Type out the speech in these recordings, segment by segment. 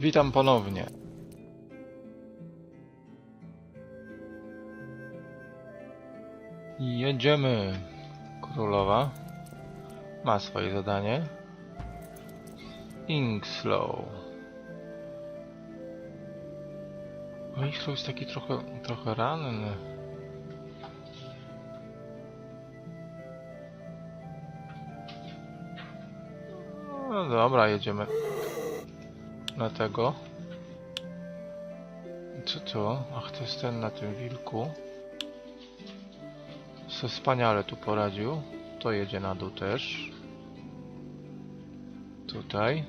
Witam ponownie. Jedziemy. Królowa ma swoje zadanie. Inkslow. Inkslow jest taki trochę, trochę ranny. No dobra, jedziemy tego. Co to? Ach, to jest ten na tym wilku. Se wspaniale tu poradził. To jedzie na dół też. Tutaj.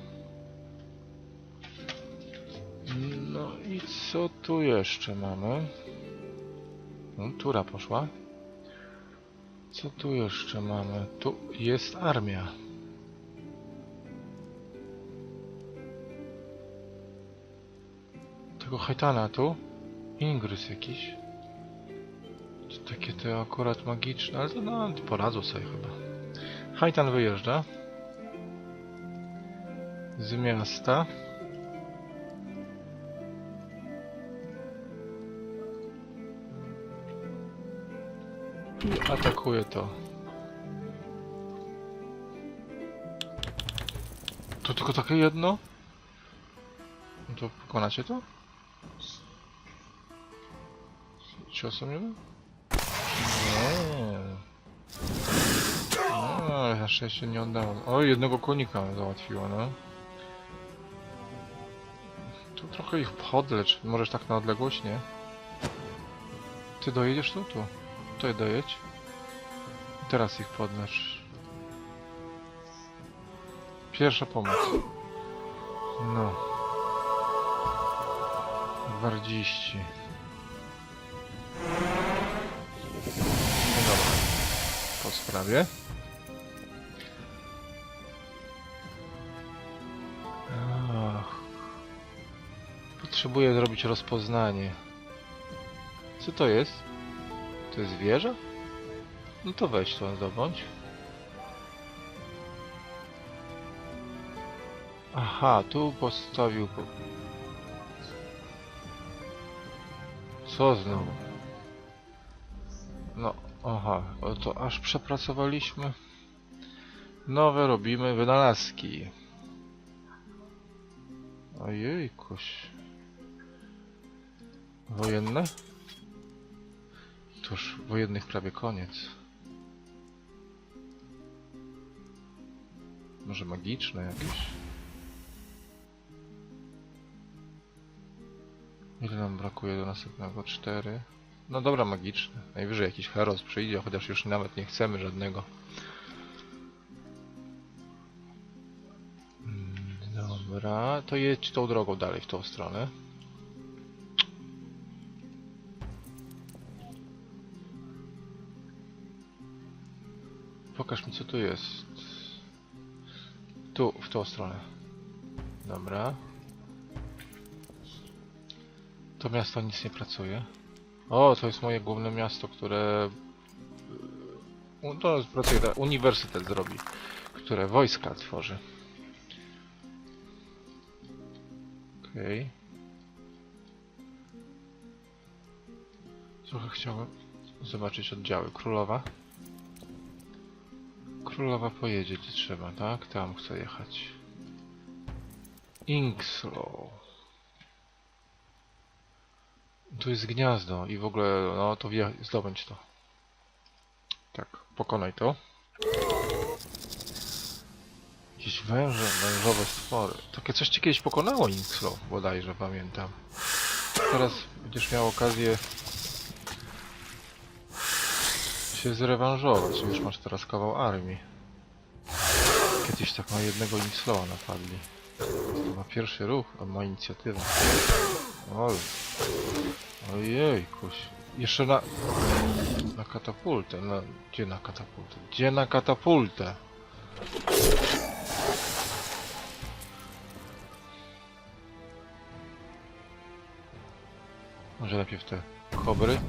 No i co tu jeszcze mamy? No, tura poszła. Co tu jeszcze mamy? Tu jest armia. Tego hajtana tu? Ingrys jakiś. To takie te akurat magiczne, ale to no, poradzą sobie chyba. Hajtan wyjeżdża. Z miasta. I atakuje to. To tylko takie jedno? No to pokonacie to? Ciosem jeden? Nie. No, na szczęście nie oddałem. O, jednego konika załatwiło, no. Tu trochę ich podlecz. Możesz tak na odległość, nie? Ty dojedziesz tu? Tu. Tutaj dojedź. Teraz ich podlecz. Pierwsza pomoc. No. Gwardziści. Po sprawie. Ach. Potrzebuję zrobić rozpoznanie. Co to jest? To jest wieża? No to weź to zdobądź. Aha, tu postawił... Po... Co znowu? No, aha, to aż przepracowaliśmy. Nowe robimy wynalazki. Ojejkuś. Wojenne? Tuż wojennych prawie koniec. Może magiczne jakieś? Ile nam brakuje do następnego? Cztery. No dobra, magiczne. Najwyżej jakiś heros przyjdzie, chociaż już nawet nie chcemy żadnego. Mm, Dobra, to jedź tą drogą dalej w tą stronę. Pokaż mi co tu jest. Tu, w tą stronę. Dobra. To miasto nic nie pracuje. O, to jest moje główne miasto, które... u- To jest ta- uniwersytet zrobi, które wojska tworzy. Okej. Trochę chciałem zobaczyć oddziały. Królowa. Królowa pojedzie gdzie trzeba, tak? Tam chcę jechać. Inkslow. Tu jest gniazdo i w ogóle, no to wie, zdobędź to. Tak, pokonaj to. Jakieś węże, wężowe stwory. Takie coś ci kiedyś pokonało Inkslow, bodajże pamiętam. Teraz będziesz miał okazję się zrewanżować. Już masz teraz kawał armii. Kiedyś tak na jednego Inkslowa napadli. To ma pierwszy ruch, a ma inicjatywę. Oj. Ojej, kuś. Jeszcze na... Na katapultę. Na... Gdzie na katapultę? Gdzie na katapultę? Może najpierw te kobry?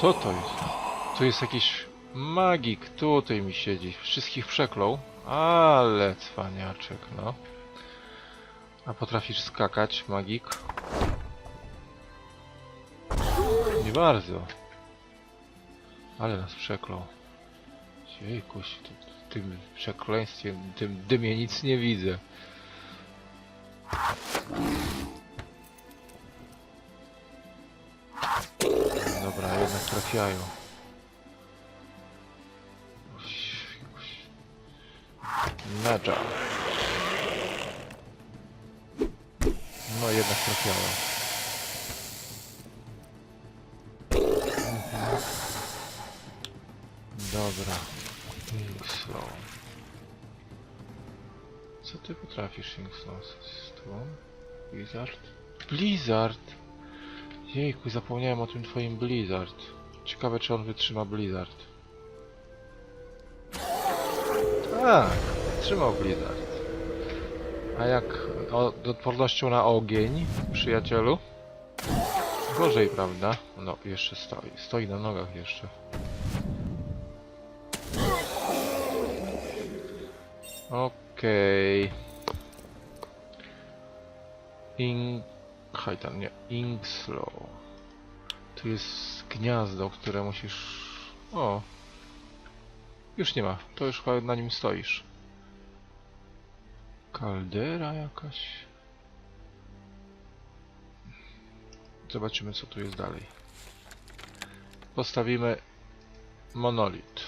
Co to jest? Tu jest jakiś Magik tutaj mi siedzi. Wszystkich przeklął. Ale cwaniaczek, no. A potrafisz skakać, magik? Nie bardzo. Ale nas przeklął. Jejkuś, w tym przekleństwie, w tym dymie nic nie widzę. Dobra, jednak trafiają. Medża. No jednak trafiają. Mhm. Dobra. Inkslow. Co ty potrafisz, Inkslow? Storm? Blizzard? Blizzard! Jejku, zapomniałem o tym twoim Blizzard. Ciekawe, czy on wytrzyma Blizzard. Tak, trzymał Blizzard. A jak o, z odpornością na ogień, przyjacielu? Gorzej, prawda? No, jeszcze stoi. Stoi na nogach jeszcze. Okej. Ink... Hajtan, nie. Inkslow. Tu jest gniazdo, które musisz... O! Już nie ma. To już chyba na nim stoisz. Kaldera jakaś. Zobaczymy co tu jest dalej. Postawimy monolit.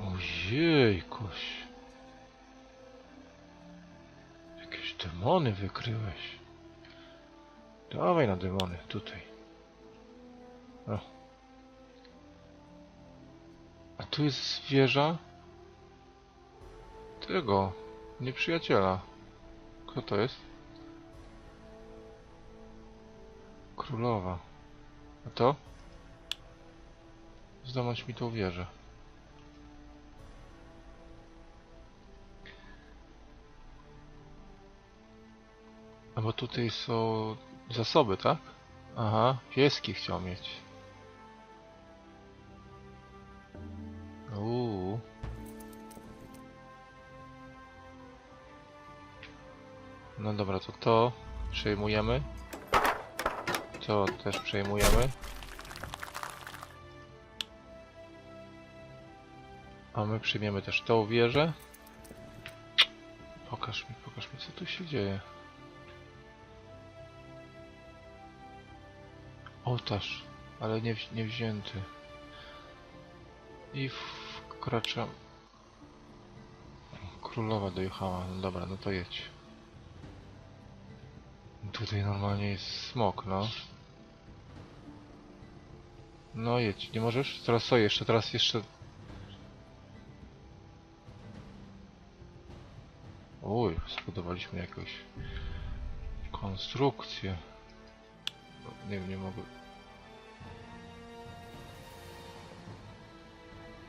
Ojejkuś. Jakieś demony wykryłeś. Dawaj na demony, tutaj. O. A tu jest wieża tego nieprzyjaciela. Kto to jest? Królowa. A to? Zdamać mi tą wieżę. A bo tutaj są zasoby, tak? Aha, pieski chciał mieć. No dobra, to to przejmujemy. To też przejmujemy. A my przyjmiemy też tą wieżę. Pokaż mi, pokaż mi, co tu się dzieje. Ołtarz, ale nie, nie wzięty. I wkracza... Królowa dojechała. No dobra, no to jedź. Tutaj normalnie jest smok, no. No jedź, nie możesz? Teraz co jeszcze? Teraz jeszcze... Uj, zbudowaliśmy jakąś konstrukcję. Nie wiem, nie mogę...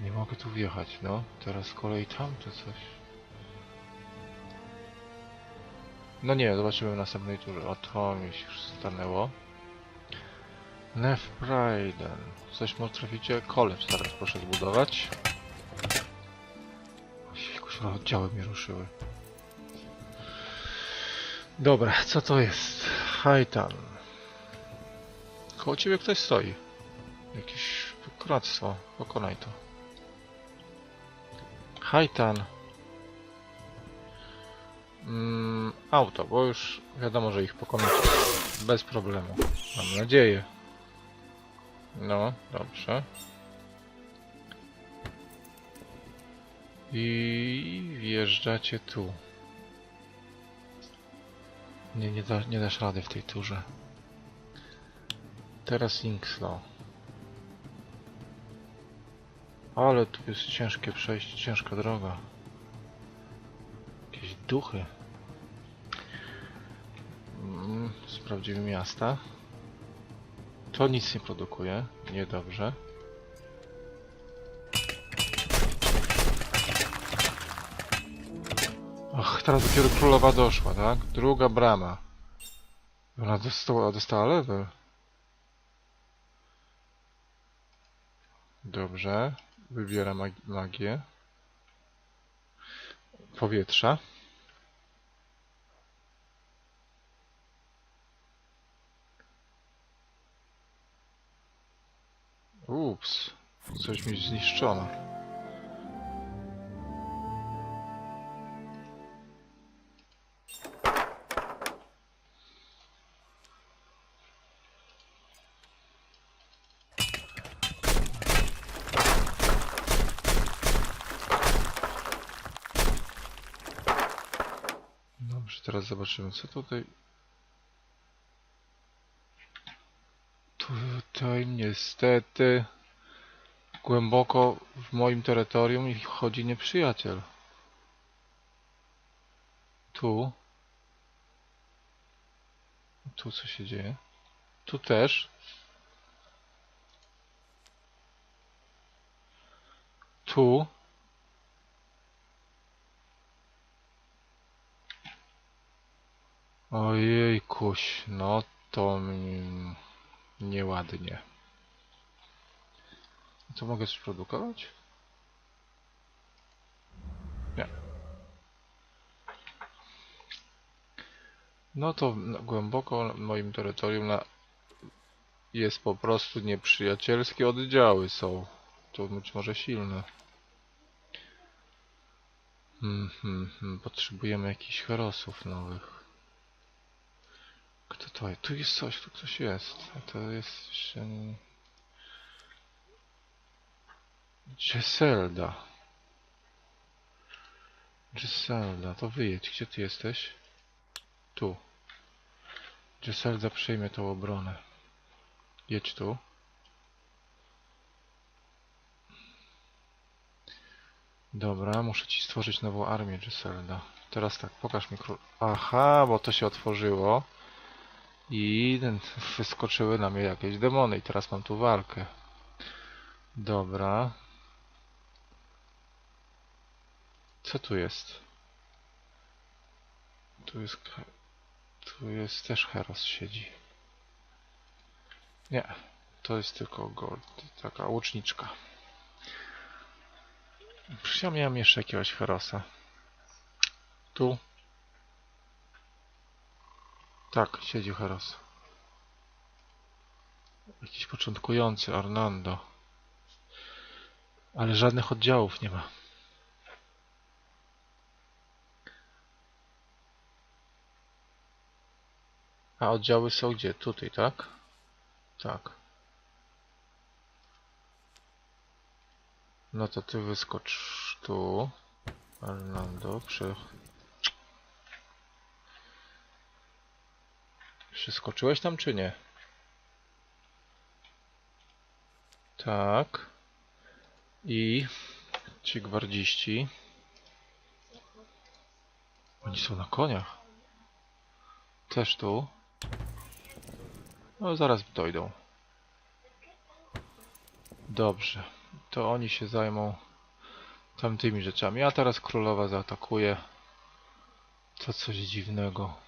Nie mogę tu wjechać, no. Teraz z kolei tamte coś. No nie, zobaczymy w następnej turze. O, to mi się stanęło. Nef. Coś może traficie? College teraz proszę zbudować. Jakoś oddziały mi ruszyły. Dobra, co to jest? Hajtan. Koło ciebie ktoś stoi. Jakieś kuractwo. Pokonaj to. Hajtan. Mm, auto, bo już wiadomo, że ich pokonać bez problemu. Mam nadzieję. No, dobrze. I wjeżdżacie tu. Nie, nie, da, nie dasz rady w tej turze. Teraz Inkslow. Ale tu jest ciężkie przejście, ciężka droga. Duchy. Mm, sprawdzimy miasta. To nic nie produkuje. Niedobrze. Och, teraz dopiero królowa doszła, tak? Druga brama. Ona dostała, dostała level. Dobrze. Wybieram mag magię. Powietrza. Ups. Coś mi zniszczono. Dobrze, teraz zobaczymy co tutaj. Tutaj niestety głęboko w moim terytorium chodzi nieprzyjaciel. Tu. Tu co się dzieje? Tu też. Tu. Ojejkuś, no to mm, nieładnie. Co mogę coś produkować? Nie. No to głęboko na moim terytorium na... jest po prostu nieprzyjacielskie oddziały są. To być może silne. Hmm, hmm, hmm. Potrzebujemy jakichś herosów nowych. Kto to jest? Tu jest coś, tu ktoś jest. A to jest jeszcze... Giselda. Giselda, to wyjedź. Gdzie ty jesteś? Tu. Giselda przejmie tą obronę. Jedź tu. Dobra, muszę ci stworzyć nową armię, Giselda. Teraz tak, pokaż mi król... Aha, bo to się otworzyło. I wyskoczyły na mnie jakieś demony i teraz mam tu walkę. Dobra. Co tu jest? Tu jest... Tu jest też Heros siedzi. Nie. To jest tylko gold. Taka łuczniczka. Przecież ja miałem jeszcze jakiegoś Herosa. Tu. Tak, siedzi Heros. Jakiś początkujący, Arnando. Ale żadnych oddziałów nie ma. A oddziały są gdzie? Tutaj, tak? Tak. No to ty wyskocz tu. Arnando, przy... Przeskoczyłeś tam czy nie? Tak. I ci gwardziści. Oni są na koniach. Też tu. No zaraz dojdą. Dobrze. To oni się zajmą tamtymi rzeczami. A teraz królowa zaatakuje. To coś dziwnego.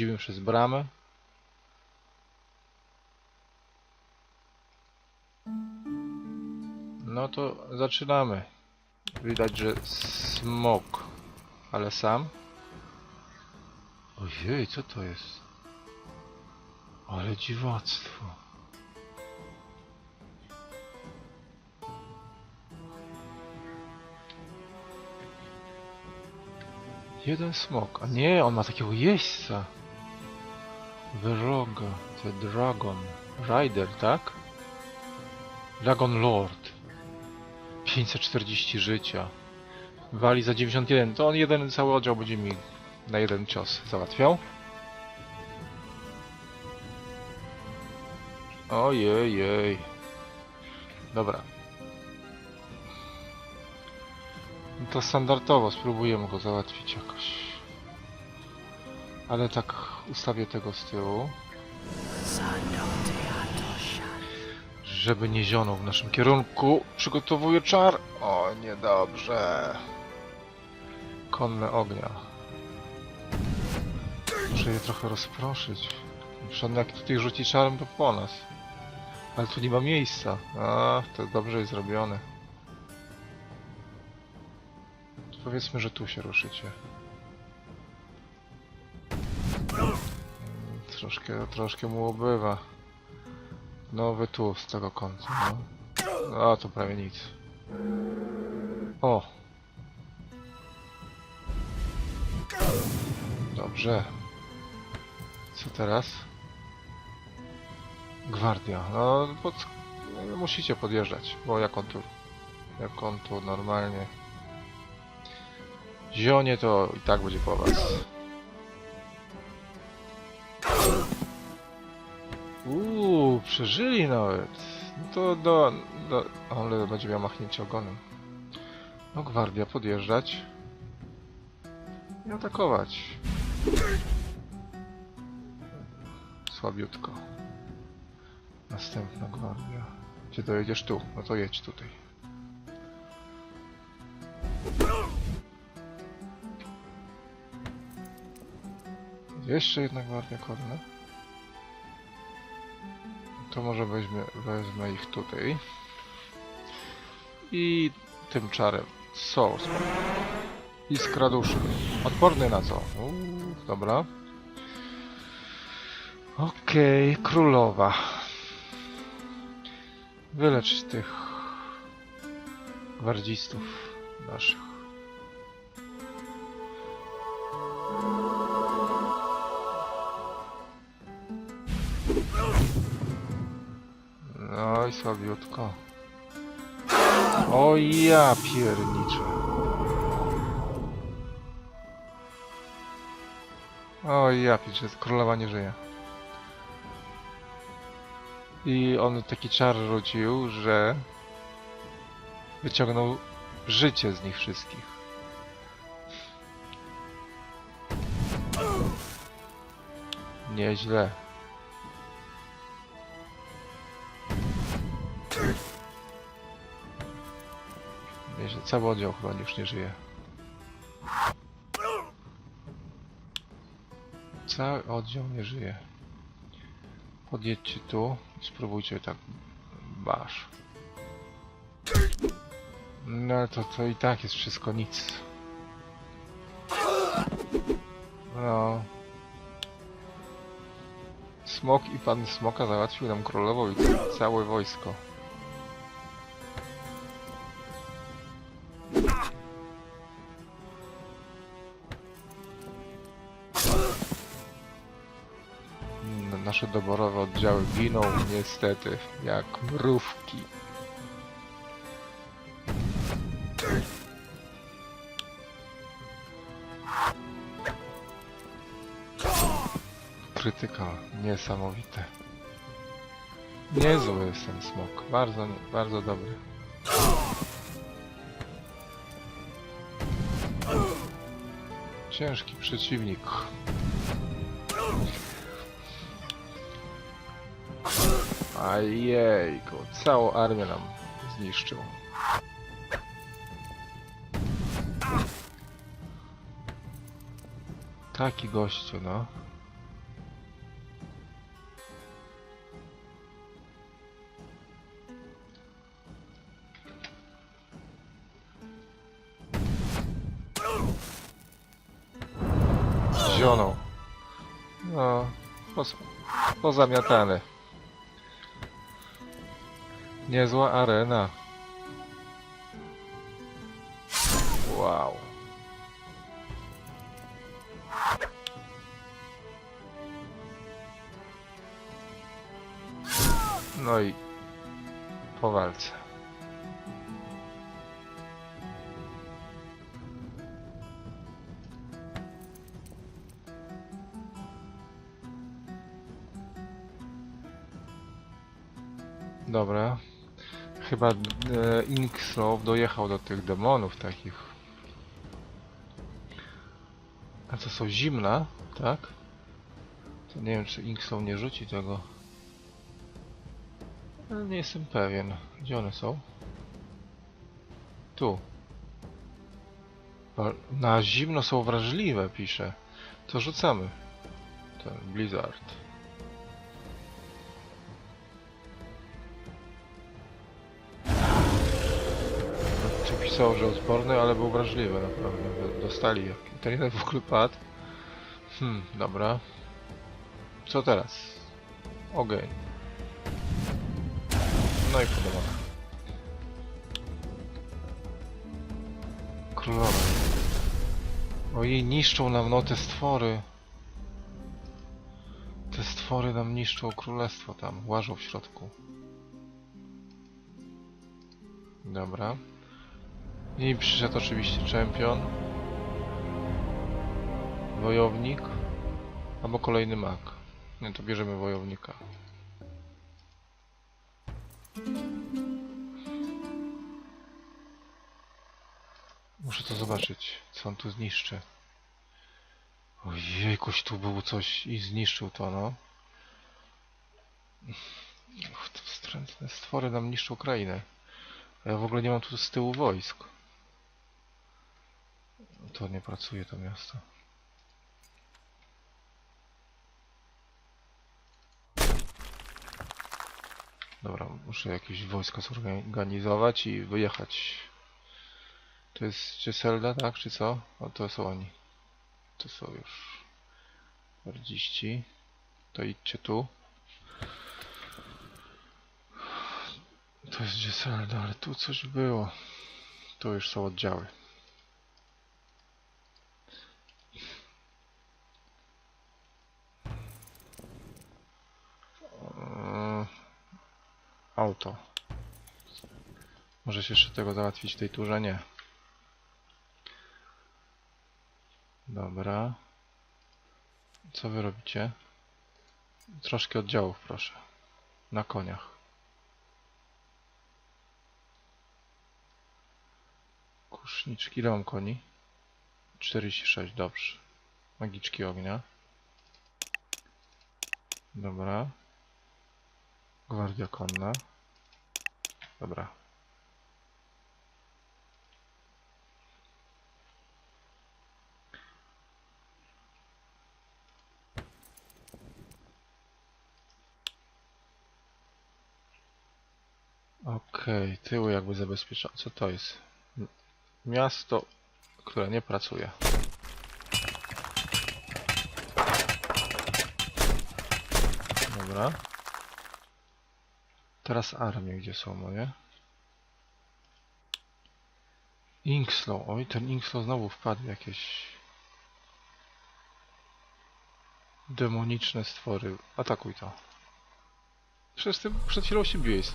Przechodzimy przez bramę. No to zaczynamy. Widać, że smok. Ale sam? Ojej, co to jest? Ale dziwactwo. Jeden smok. A nie, on ma takiego jeźdźca. Wyroga. The Dragon. Rider, tak? Dragon Lord. 540 życia. Wali za 91. To on jeden cały oddział będzie mi na jeden cios załatwiał. Ojej, jej. Dobra. To standardowo spróbujemy go załatwić jakoś. Ale tak ustawię tego z tyłu. Żeby nie zionął w naszym kierunku. Przygotowuję czar. O, niedobrze. Konne ognia. Muszę je trochę rozproszyć. Przecież jak tutaj rzuci czarem, to po nas. Ale tu nie ma miejsca. A, to dobrze jest zrobione. Powiedzmy, że tu się ruszycie. Troszkę, troszkę mu ubywa. No wy tu, z tego kąta, no. A, to prawie nic. O! Dobrze. Co teraz? Gwardia. No, pod... musicie podjeżdżać, bo jak on tu... Jak on tu normalnie... Zionie to i tak będzie po was. Przeżyli nawet. No to do, do... Ale będzie miał machnięcie ogonem. No gwardia, podjeżdżać. I atakować. Słabiutko. Następna gwardia. Gdzie dojedziesz tu? No to jedź tutaj. Jeszcze jedna gwardia konna. To może weźmie, wezmę ich tutaj. I tym czarem. Source. Iskra duszy. Odporny na co? Uuu, dobra. Okej, królowa. Wylecz tych gwardzistów naszych. I słabiutko. O ja pierniczę. O ja pierniczę, królowa nie żyje. I on taki czar rzucił, że wyciągnął życie z nich wszystkich. Nieźle. Cały oddział chyba już nie żyje. Cały oddział nie żyje. Podjedźcie tu i spróbujcie tak basz. No to, to i tak jest wszystko nic. No. Smok i pan Smoka załatwił nam królową i całe wojsko. Nasze doborowe oddziały giną niestety jak mrówki. Krytyka niesamowite. Niezły jest ten smok. Bardzo, bardzo dobry. Ciężki przeciwnik. Ajejku, całą armię nam zniszczył. Taki gościu, no. Zionął. No, pos pozamiatany. Niezła arena. Wow. No i po walce. Dobra. Chyba e, Inkslow dojechał do tych demonów takich. A co są zimna, tak? To nie wiem, czy Inkslow nie rzuci tego. Ale nie jestem pewien. Gdzie one są? Tu. Na zimno są wrażliwe, pisze. To rzucamy. Ten Blizzard. Pisało, że odporny, ale był wrażliwy naprawdę. Dostali. Ten jeden w ogóle padł. Hmm, dobra. Co teraz? Ogień. No i podoba. Królowa. Ojej, niszczą nam no te stwory. Te stwory nam niszczą królestwo tam, łażą w środku. Dobra. I przyszedł oczywiście czempion. Wojownik. Albo kolejny mak. Nie, to bierzemy wojownika. Muszę to zobaczyć, co on tu zniszczy. Ojejkuś, tu był coś i zniszczył to, no. Uch, to wstrętne stwory nam niszczą krainę. A ja w ogóle nie mam tu z tyłu wojsk. To nie pracuje to miasto. Dobra, muszę jakieś wojska zorganizować i wyjechać. To jest czy Zelda, tak? Czy co? O, to są oni. To są już 40. To idźcie tu. To jest Giselda, ale tu coś było. Tu już są oddziały. Auto. Może się jeszcze tego załatwić w tej turze? Nie. Dobra. Co wy robicie? Troszkę oddziałów, proszę. Na koniach. Kuszniczki, ile mam koni? 46, dobrze. Magiczki ognia. Dobra. Gwardia konna. Dobra. Okej, tyły jakby zabezpieczone. Co to jest? Miasto, które nie pracuje. Dobra. Teraz armie, gdzie są moje? Inkslow. Oj, ten Inkslow znowu wpadł jakieś demoniczne stwory. Atakuj to. Przecież ty przed chwilą się biłeś.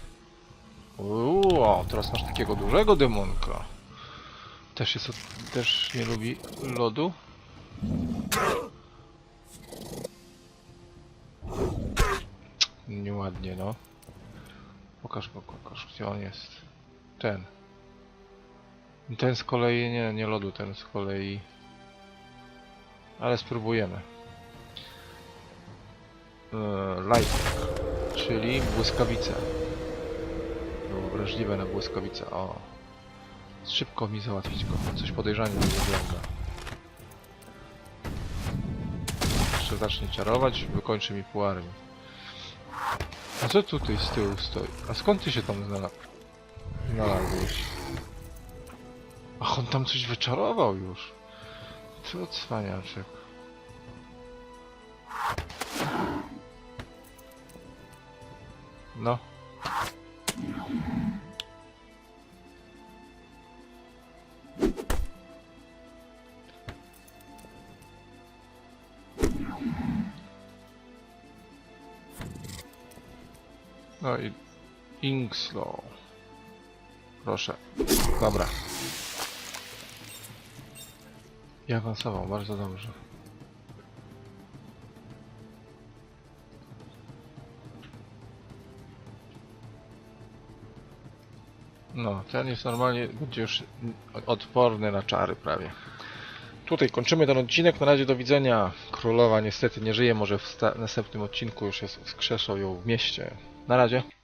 Uuu, teraz masz takiego dużego demonka. Też jest, też nie lubi lodu. Nieładnie, no. Pokaż go, pokaż, gdzie on jest. Ten. Ten z kolei, nie, nie lodu, ten z kolei. Ale spróbujemy. Eee, Light, czyli błyskawice. Było wrażliwe na błyskawice. O. Szybko mi załatwić go. Coś podejrzanie nie wygląda. Jeszcze zacznie czarować, wykończy mi armii. A co tutaj z tyłu stoi? A skąd ty się tam znalazł? Znalazłeś? Ach, on tam coś wyczarował już. Co cwaniaczek. No. No i Inkslow. Proszę. Dobra. I awansował, bardzo dobrze. No, ten jest normalnie, będzie już odporny na czary prawie. Tutaj kończymy ten odcinek. Na razie do widzenia. Królowa niestety nie żyje. Może w następnym odcinku już jest wskrzeszą ją w mieście. Na razie.